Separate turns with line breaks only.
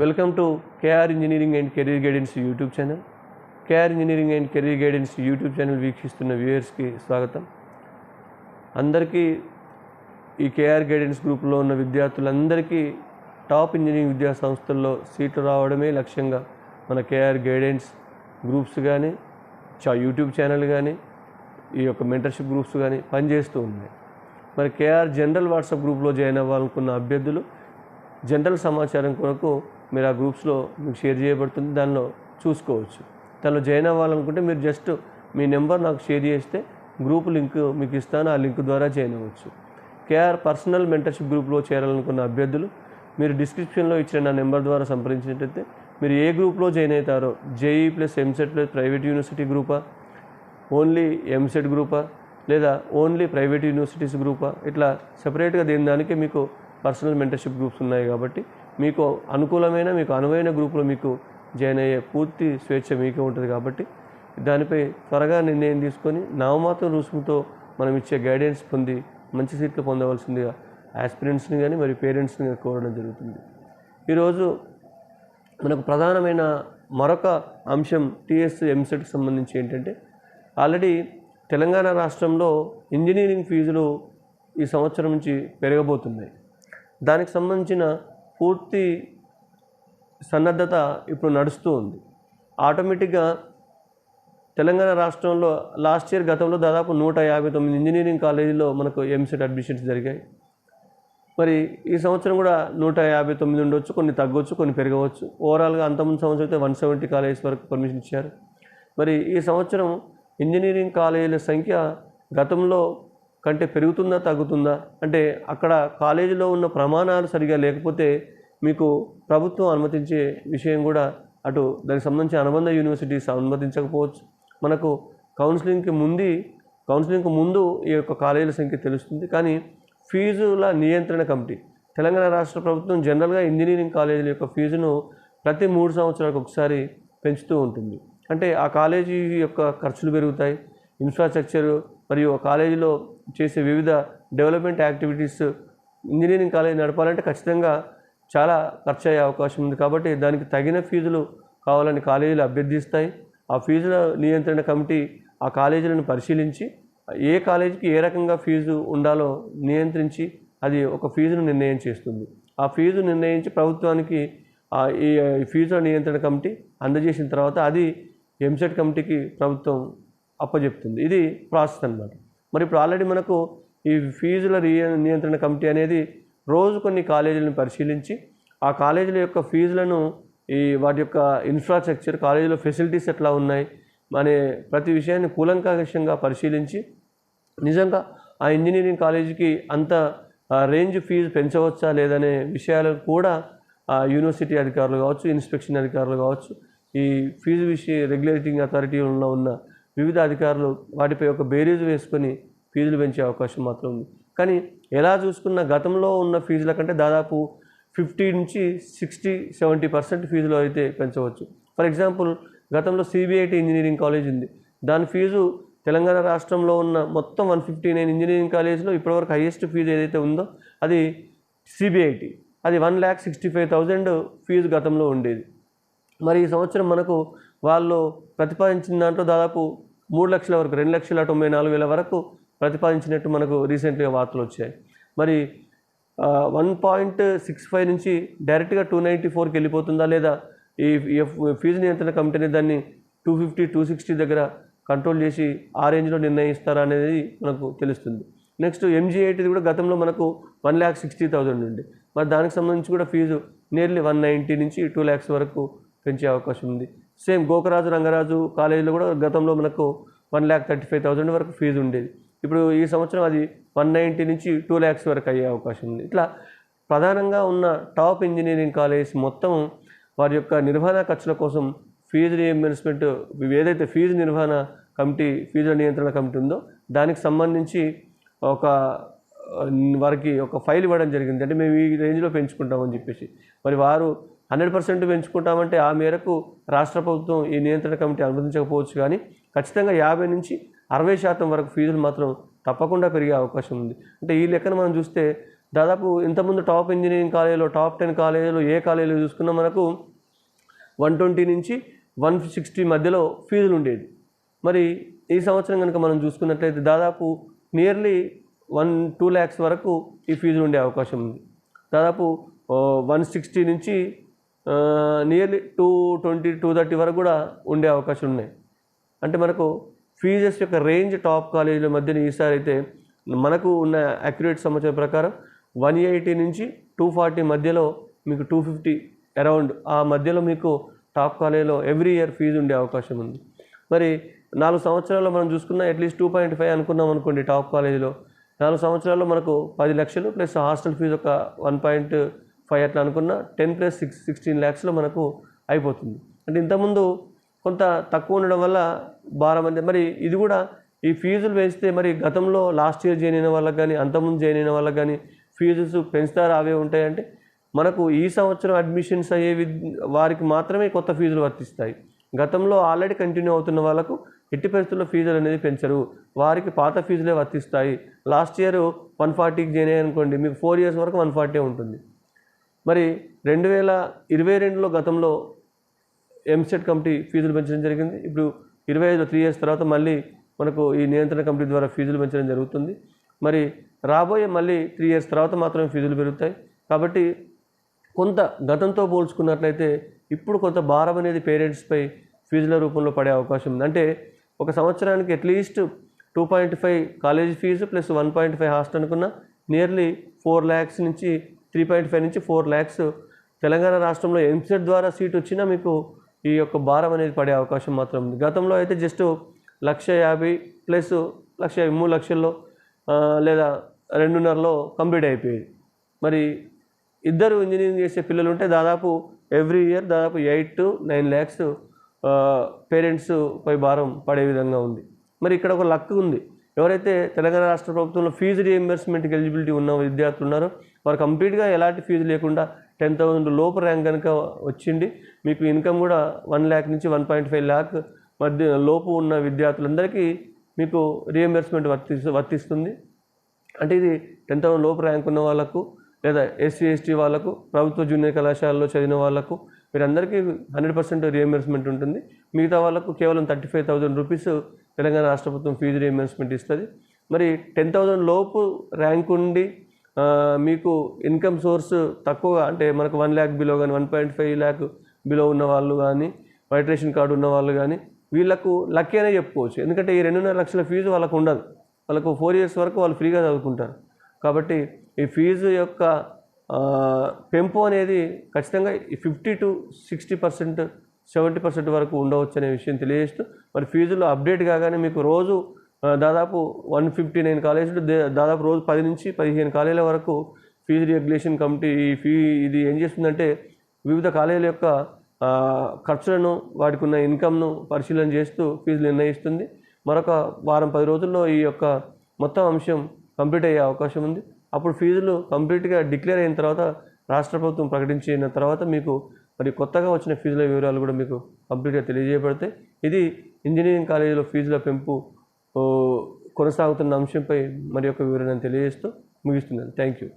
Welcome to KR engineering and career guidance YouTube channel. KR engineering and career guidance YouTube channel వీక్షిస్తున్న వ్యూయర్స్కి స్వాగతం. అందరికీ ఈ KR guidance గ్రూప్లో ఉన్న విద్యార్థులందరికీ టాప్ ఇంజనీరింగ్ విద్యా సంస్థల్లో సీట్లు రావడమే లక్ష్యంగా మన కేఆర్ గైడెన్స్ గ్రూప్స్ కానీ చా యూట్యూబ్ ఛానల్ కానీ ఈ యొక్క మెంటర్షిప్ గ్రూప్స్ కానీ పనిచేస్తూ ఉన్నాయి. మరి కేఆర్ జనరల్ వాట్సాప్ గ్రూప్లో జాయిన్ అవ్వాలనుకున్న అభ్యర్థులు జనరల్ సమాచారం కొరకు మీరు ఆ గ్రూప్స్లో మీకు షేర్ చేయబడుతుంది దానిలో చూసుకోవచ్చు. దానిలో జాయిన్ అవ్వాలనుకుంటే మీరు జస్ట్ మీ నెంబర్ నాకు షేర్ చేస్తే గ్రూప్ లింక్ మీకు ఇస్తాను ఆ లింక్ ద్వారా జాయిన్ అవ్వచ్చు. కేఆర్ పర్సనల్ మెంటర్షిప్ గ్రూప్లో చేరాలనుకున్న అభ్యర్థులు మీరు డిస్క్రిప్షన్లో ఇచ్చిన నా నెంబర్ ద్వారా సంప్రదించినట్టయితే మీరు ఏ గ్రూప్లో జాయిన్ అవుతారో JE plus EAMCET plus private university గ్రూపా only EAMCET గ్రూపా లేదా ఓన్లీ ప్రైవేట్ యూనివర్సిటీస్ గ్రూపా ఇట్లా సపరేట్గా దేని దానికి మీకు పర్సనల్ మెంటర్షిప్ గ్రూప్స్ ఉన్నాయి కాబట్టి మీకు అనుకూలమైన మీకు అనువైన గ్రూపులో మీకు జాయిన్ అయ్యే పూర్తి స్వేచ్ఛ మీకే ఉంటుంది కాబట్టి దానిపై త్వరగా నిర్ణయం తీసుకొని నామమాత్రం రుసుముతో మనం ఇచ్చే గైడెన్స్ పొంది మంచి సీట్లు పొందవలసిందిగా ఆస్పిరెంట్స్ని కానీ మరి పేరెంట్స్ని కానీ కోరడం జరుగుతుంది. ఈరోజు మనకు ప్రధానమైన మరొక అంశం టీఎస్ ఎంసెట్కి సంబంధించి ఏంటంటే ఆల్రెడీ తెలంగాణ రాష్ట్రంలో ఇంజనీరింగ్ ఫీజులు ఈ సంవత్సరం నుంచి పెరగబోతున్నాయి. దానికి సంబంధించిన పూర్తి సన్నద్ధత ఇప్పుడు నడుస్తూ ఉంది. ఆటోమేటిక్గా తెలంగాణ రాష్ట్రంలో లాస్ట్ ఇయర్ గతంలో దాదాపు నూట యాభై తొమ్మిది ఇంజనీరింగ్ కాలేజీలో మనకు ఎంసెట్ అడ్మిషన్స్ జరిగాయి. మరి ఈ సంవత్సరం కూడా నూట యాభై తొమ్మిది ఉండొచ్చు కొన్ని తగ్గవచ్చు కొన్ని పెరగవచ్చు. ఓవరాల్గా అంతకుముందు సంవత్సరం అయితే వన్ సెవెంటీ కాలేజెస్ వరకు పర్మిషన్ ఇచ్చారు. మరి ఈ సంవత్సరం ఇంజనీరింగ్ కాలేజీల సంఖ్య గతంలో కంటే పెరుగుతుందా తగ్గుతుందా? అంటే అక్కడ కాలేజీలో ఉన్న ప్రమాణాలు సరిగా లేకపోతే మీకు ప్రభుత్వం అనుమతించే విషయం కూడా అటు దానికి సంబంధించి అనుబంధ యూనివర్సిటీస్ అనుమతించకపోవచ్చు. మనకు కౌన్సిలింగ్కి ముందు కౌన్సిలింగ్కి ముందు ఈ యొక్క కాలేజీల సంఖ్య తెలుస్తుంది. కానీ ఫీజుల నియంత్రణ కమిటీ తెలంగాణ రాష్ట్ర ప్రభుత్వం జనరల్గా ఇంజనీరింగ్ కాలేజీల యొక్క ఫీజును ప్రతి మూడు సంవత్సరాలకు ఒకసారి పెంచుతూ ఉంటుంది. అంటే ఆ కాలేజీ యొక్క ఖర్చులు పెరుగుతాయి ఇన్ఫ్రాస్ట్రక్చర్ మరియు కాలేజీలో చేసే వివిధ డెవలప్మెంట్ యాక్టివిటీస్ ఇంజనీరింగ్ కాలేజీ నడపాలంటే ఖచ్చితంగా చాలా ఖర్చు అయ్యే అవకాశం ఉంది. కాబట్టి దానికి తగిన ఫీజులు కావాలని కాలేజీలు అభ్యర్థిస్తాయి. ఆ ఫీజుల నియంత్రణ కమిటీ ఆ కాలేజీలను పరిశీలించి ఏ కాలేజీకి ఏ రకంగా ఫీజు ఉండాలో నియంత్రించి అది ఒక ఫీజును నిర్ణయం చేస్తుంది. ఆ ఫీజు నిర్ణయించి ప్రభుత్వానికి ఈ ఫీజుల నియంత్రణ కమిటీ అందజేసిన తర్వాత అది ఎంసెట్ కమిటీకి ప్రభుత్వం అప్పజెప్తుంది. ఇది ప్రాసెస్ అన్నమాట. మరి ఇప్పుడు ఆల్రెడీ మనకు ఈ ఫీజుల రియ- నియంత్రణ కమిటీ అనేది రోజు కొన్ని కాలేజీలను పరిశీలించి ఆ కాలేజీల యొక్క ఫీజులను ఈ వాటి యొక్క ఇన్ఫ్రాస్ట్రక్చర్ కాలేజీలో ఫెసిలిటీస్ ఎట్లా ఉన్నాయి అనే ప్రతి విషయాన్ని కూలంకషంగా పరిశీలించి నిజంగా ఆ ఇంజనీరింగ్ కాలేజీకి అంత రేంజ్ ఫీజు పెంచవచ్చా లేదనే విషయాలు కూడా ఆ యూనివర్సిటీ అధికారులు కావచ్చు ఇన్స్పెక్షన్ అధికారులు కావచ్చు ఈ ఫీజు విషయ రెగ్యులేటింగ్ అథారిటీలో ఉన్న వివిధ అధికారులు వాటిపై ఒక బేరీజు వేసుకొని ఫీజులు పెంచే అవకాశం మాత్రం ఉంది. కానీ ఎలా చూసుకున్న గతంలో ఉన్న ఫీజుల కంటే దాదాపు ఫిఫ్టీ నుంచి సిక్స్టీ సెవెంటీ పర్సెంట్ ఫీజులు అయితే పెంచవచ్చు. ఫర్ ఎగ్జాంపుల్ గతంలో సిబిఐటి ఇంజనీరింగ్ కాలేజ్ ఉంది. దాని ఫీజు తెలంగాణ రాష్ట్రంలో ఉన్న మొత్తం వన్ ఫిఫ్టీ నైన్ ఇంజనీరింగ్ కాలేజ్లో ఇప్పటివరకు హైయెస్ట్ ఫీజు ఏదైతే ఉందో అది సిబిఐటి. అది one lakh sixty five thousand fees గతంలో ఉండేది. మరి ఈ సంవత్సరం మనకు వాళ్ళు ప్రతిపాదించిన దాంట్లో దాదాపు మూడు లక్షల వరకు రెండు లక్షల తొంభై నాలుగు వేల వరకు ప్రతిపాదించినట్టు మనకు రీసెంట్గా వార్తలు వచ్చాయి. మరి వన్ పాయింట్ సిక్స్ ఫైవ్ నుంచి డైరెక్ట్గా టూ నైంటీ ఫోర్కి వెళ్ళిపోతుందా లేదా ఈ ఫీజు నియంత్రణ కమిటీని దాన్ని టూ ఫిఫ్టీ టూ సిక్స్టీ దగ్గర కంట్రోల్ చేసి ఆ రేంజ్లో నిర్ణయిస్తారా అనేది మనకు తెలుస్తుంది. నెక్స్ట్ ఎంజీఐటిది కూడా గతంలో మనకు వన్ ల్యాక్ సిక్స్టీ థౌజండ్ ఉంది మరి దానికి సంబంధించి కూడా ఫీజు నియర్లీ వన్ నైంటీ నుంచి టూ ల్యాక్స్ వరకు పెంచే అవకాశం ఉంది. సేమ్ గోకరాజు రంగరాజు కాలేజీలో కూడా గతంలో మనకు one lakh thirty five thousand వరకు ఫీజు ఉండేది. ఇప్పుడు ఈ సంవత్సరం అది వన్ నైంటీ నుంచి టూ ల్యాక్స్ వరకు అయ్యే అవకాశం ఉంది. ఇట్లా ప్రధానంగా ఉన్న టాప్ ఇంజనీరింగ్ కాలేజ్ మొత్తం వారి యొక్క నిర్వహణ ఖర్చుల కోసం ఫీజు రియంబర్స్మెంట్ ఏదైతే ఫీజు నిర్వహణ కమిటీ ఫీజుల నియంత్రణ కమిటీ ఉందో దానికి సంబంధించి ఒక వారికి ఒక ఫైల్ ఇవ్వడం జరిగింది. అంటే మేము ఈ రేంజ్లో పెంచుకుంటామని చెప్పేసి. మరి వారు హండ్రెడ్ పర్సెంట్ పెంచుకుంటామంటే ఆ మేరకు రాష్ట్ర ప్రభుత్వం ఈ నియంత్రణ కమిటీ అనుమతించకపోవచ్చు కానీ ఖచ్చితంగా యాభై నుంచి అరవై శాతం వరకు ఫీజులు మాత్రం తప్పకుండా పెరిగే అవకాశం ఉంది. అంటే ఈ లెక్కన మనం చూస్తే దాదాపు ఇంతకుముందు టాప్ ఇంజనీరింగ్ కాలేజీలో టాప్ టెన్ కాలేజీలో ఏ కాలేజీలో చూసుకున్నా మనకు వన్ ట్వంటీ నుంచి వన్ సిక్స్టీ మధ్యలో ఫీజులు ఉండేది మరి ఈ సంవత్సరం కనుక మనం చూసుకున్నట్లయితే దాదాపు నియర్లీ వన్ టూ ల్యాక్స్ వరకు ఈ ఫీజులు ఉండే అవకాశం ఉంది. దాదాపు వన్ సిక్స్టీ నుంచి nearly two twenty two thirty వరకు కూడా ఉండే అవకాశం ఉన్నాయి. అంటే మనకు ఫీజెస్ యొక్క రేంజ్ టాప్ కాలేజీల మధ్యన ఈసారి అయితే మనకు ఉన్న అక్యురేట్ సమాచారం ప్రకారం వన్ ఎయిటీ నుంచి టూ ఫార్టీ మధ్యలో మీకు టూ ఫిఫ్టీ అరౌండ్ ఆ మధ్యలో మీకు టాప్ కాలేజీలో ఎవ్రీ ఇయర్ ఫీజు ఉండే అవకాశం ఉంది. మరి నాలుగు సంవత్సరాల్లో మనం చూసుకున్న అట్లీస్ట్ టూ పాయింట్ ఫైవ్ అనుకున్నాం అనుకోండి టాప్ కాలేజీలో నాలుగు సంవత్సరాల్లో మనకు పది లక్షలు ప్లస్ హాస్టల్ ఫీజు ఒక వన్ పాయింట్ ఫైవ్ అట్లా అనుకున్న టెన్ ప్లస్ సిక్స్ సిక్స్టీన్ ల్యాక్స్లో మనకు అయిపోతుంది. అంటే ఇంతకుముందు కొంత తక్కువ ఉండడం వల్ల భారం అంటే మరి ఇది కూడా ఈ ఫీజులు పెంచితే మరి గతంలో లాస్ట్ ఇయర్ జాయిన్ అయిన వాళ్ళకి కానీ అంతకుముందు జాయిన్ అయిన వాళ్ళకి కానీ ఫీజుస్ పెంచుతారా? అవే ఉంటాయంటే మనకు ఈ సంవత్సరం అడ్మిషన్స్ అయ్యే విద్ వారికి మాత్రమే కొత్త ఫీజులు వర్తిస్తాయి. గతంలో ఆల్రెడీ కంటిన్యూ అవుతున్న వాళ్ళకు ఎట్టి పరిస్థితుల్లో ఫీజులు అనేది పెంచరు. వారికి పాత ఫీజులే వర్తిస్తాయి. లాస్ట్ ఇయర్ వన్ ఫార్టీకి జాయిన్ అయ్యాయి అనుకోండి మీకు ఫోర్ ఇయర్స్ వరకు వన్ ఫార్టీ ఉంటుంది. మరి రెండు వేల ఇరవై రెండులో గతంలో ఎంసెట్ కమిటీ ఫీజులు పెంచడం జరిగింది. ఇప్పుడు ఇరవై ఐదు త్రీ ఇయర్స్ తర్వాత మళ్ళీ మనకు ఈ నియంత్రణ కమిటీ ద్వారా ఫీజులు పెంచడం జరుగుతుంది. మరి రాబోయే మళ్ళీ త్రీ ఇయర్స్ తర్వాత మాత్రమే ఫీజులు పెరుగుతాయి. కాబట్టి కొంత గతంతో పోల్చుకున్నట్లయితే ఇప్పుడు కొంత భారం అనేది పేరెంట్స్పై ఫీజుల రూపంలో పడే అవకాశం ఉంది. అంటే ఒక సంవత్సరానికి at least two point five college fees plus one point five hostel అనుకున్న నియర్లీ ఫోర్ ల్యాక్స్ నుంచి త్రీ పాయింట్ ఫైవ్ నుంచి ఫోర్ ల్యాక్స్ తెలంగాణ రాష్ట్రంలో ఎంసెట్ ద్వారా సీట్ వచ్చినా మీకు ఈ యొక్క భారం అనేది పడే అవకాశం మాత్రం ఉంది. గతంలో అయితే జస్ట్ లక్ష యాభై ప్లస్ లక్ష యాభై మూడు లక్షల్లో లేదా రెండున్నరలో కంప్లీట్ అయిపోయేది. మరి ఇద్దరు ఇంజనీరింగ్ చేసే పిల్లలు ఉంటే దాదాపు ఎవ్రీ ఇయర్ దాదాపు eight to nine lakhs parents పై భారం పడే విధంగా ఉంది. మరి ఇక్కడ ఒక లక్ ఉంది. ఎవరైతే తెలంగాణ రాష్ట్ర ప్రభుత్వంలో ఫీజు రియంబర్స్మెంట్కి ఎలిజిబిలిటీ ఉన్న విద్యార్థులు ఉన్నారో వారు కంప్లీట్గా ఎలాంటి ఫీజు లేకుండా టెన్ థౌసండ్ లోపు ర్యాంక్ కనుక వచ్చింది మీకు ఇన్కమ్ కూడా వన్ ల్యాక్ నుంచి వన్ పాయింట్ ఫైవ్ ల్యాక్ మధ్య లోపు ఉన్న విద్యార్థులందరికీ మీకు రియంబర్స్మెంట్ వర్తి వర్తిస్తుంది. అంటే ఇది టెన్ థౌసండ్ లోపు ర్యాంక్ ఉన్న వాళ్ళకు లేదా ఎస్సీ ఎస్టీ వాళ్ళకు ప్రభుత్వ జూనియర్ కళాశాలలో చదివిన వాళ్ళకు వీరందరికీ హండ్రెడ్ పర్సెంట్ రియంబర్స్మెంట్ ఉంటుంది. మిగతా వాళ్ళకు కేవలం thirty five thousand rupees Telangana రాష్ట్ర ప్రభుత్వం ఫీజు రియంబర్స్మెంట్ ఇస్తుంది. మరి టెన్ థౌసండ్ లోపు ర్యాంక్ ఉండి మీకు ఇన్కమ్ సోర్స్ తక్కువగా అంటే మనకు వన్ ల్యాక్ బిలో కానీ one point five lakh below ఉన్న వాళ్ళు కానీ వైట్ రేషన్ కార్డు ఉన్న వాళ్ళు కానీ వీళ్ళకు లక్కీ అనే చెప్పుకోవచ్చు. ఎందుకంటే ఈ రెండున్నర లక్షల ఫీజు వాళ్ళకు ఉండదు. వాళ్ళకు ఫోర్ ఇయర్స్ వరకు వాళ్ళు ఫ్రీగా చదువుకుంటారు. కాబట్టి ఈ ఫీజు యొక్క పెంపు అనేది ఖచ్చితంగా fifty to sixty percent seventy percent వరకు ఉండవచ్చు అనే విషయం తెలియజేస్తూ మరి ఫీజులో అప్డేట్ కాగానే మీకు రోజు దాదాపు వన్ ఫిఫ్టీ నైన్ కాలేజీలు దాదాపు రోజు పది నుంచి పదిహేను కాలేజీల వరకు ఫీజు రెగ్యులేషన్ కమిటీ ఈ ఫీ ఇది ఏం చేస్తుందంటే వివిధ కాలేజీల యొక్క ఖర్చులను వాటికి ఉన్న ఇన్కమ్ను పరిశీలన చేస్తూ ఫీజులు నిర్ణయిస్తుంది. మరొక వారం పది రోజుల్లో ఈ యొక్క మొత్తం అంశం కంప్లీట్ అయ్యే అవకాశం ఉంది. అప్పుడు ఫీజులు కంప్లీట్గా డిక్లేర్ అయిన తర్వాత రాష్ట్ర ప్రభుత్వం ప్రకటించిన తర్వాత మీకు మరి కొత్తగా వచ్చిన ఫీజుల వివరాలు కూడా మీకు కంప్లీట్గా తెలియజేయబడతాయి. ఇది ఇంజనీరింగ్ కాలేజీలో ఫీజుల పెంపు కొనసాగుతున్న అంశంపై మరి యొక్క వివరణ తెలియజేస్తూ ముగిస్తున్నాను. Thank you